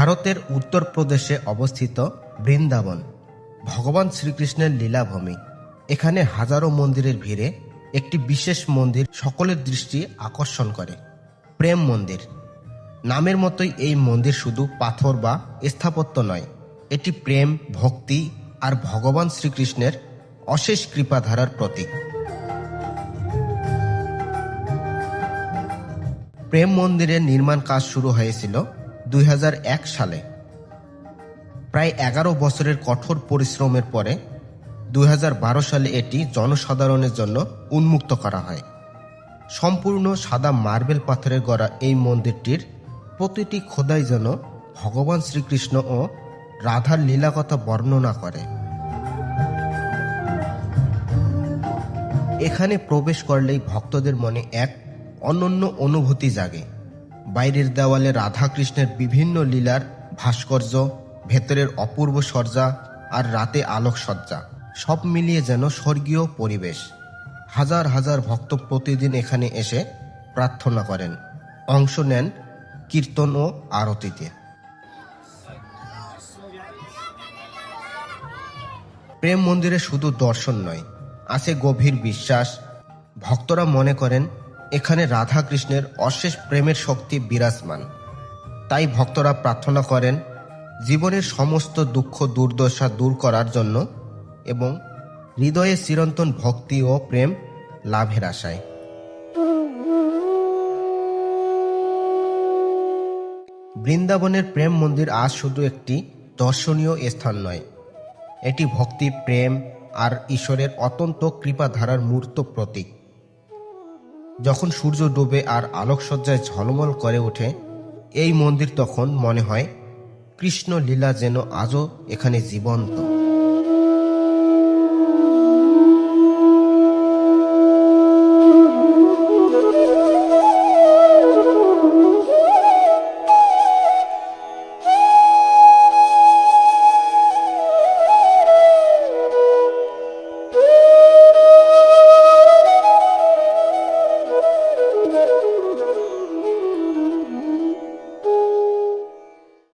ভারতের উত্তরপ্রদেশে অবস্থিত বৃন্দাবন, ভগবান শ্রীকৃষ্ণের লীলাভূমি। এখানে হাজারো মন্দিরের ভিড়ে একটি বিশেষ মন্দির সকলের দৃষ্টি আকর্ষণ করে, প্রেম মন্দির। নামের মতোই এই মন্দির শুধু পাথর বা স্থাপত্য নয়, এটি প্রেম, ভক্তি আর ভগবান শ্রীকৃষ্ণের অশেষ কৃপাধারার প্রতীক। প্রেম মন্দিরের নির্মাণ কাজ শুরু হয়েছিল দুই হাজার এক সালে। প্রায় এগারো বছরের কঠোর পরিশ্রমের পরে দুই হাজার বারো সালে এটি জনসাধারণের জন্য উন্মুক্ত করা হয়। সম্পূর্ণ সাদা মার্বেল পাথরের গড়া এই মন্দিরটির প্রতিটি খোদাই যেন ভগবান শ্রীকৃষ্ণ ও রাধার লীলাকথা বর্ণনা করে। এখানে প্রবেশ করলেই ভক্তদের মনে এক অনন্য অনুভূতি জাগে। বাইরের দেওয়ালে রাধাকৃষ্ণের বিভিন্ন লীলার ভাস্কর্য, ভেতরের অপূর্ব সজ্জা আর রাতে আলোকসজ্জা। সব মিলিয়ে যেন স্বর্গীয় পরিবেশ। হাজার হাজার ভক্ত প্রতিদিন এখানে এসে প্রার্থনা করেন। অংশ নেন কীর্তন ও আরতিতে। প্রেম মন্দিরে শুধু দর্শন নয়, আছে গভীর বিশ্বাস। ভক্তরা মনে করেন এখানে রাধা কৃষ্ণের অশেষ প্রেমের শক্তি বিরাজমান। তাই ভক্তরা প্রার্থনা করেন, জীবনের সমস্ত দুঃখ দুর্দশা দূর করার জন্য এবং হৃদয়ে চিরন্তন ভক্তি ও প্রেম লাভের আশায়। বৃন্দাবনের প্রেম মন্দির আজ শুধু একটি দর্শনীয় স্থান নয়, এটি ভক্তি, প্রেম আর ঈশ্বরের অত্যন্ত কৃপাধারার মূর্ত প্রতীক। যখন সূর্য ডুবে আর আলোকসজ্জায় ঝলমল করে ওঠে, এই মন্দির তখন মনে হয় কৃষ্ণ লীলা যেন আজও এখানে জীবন্ত।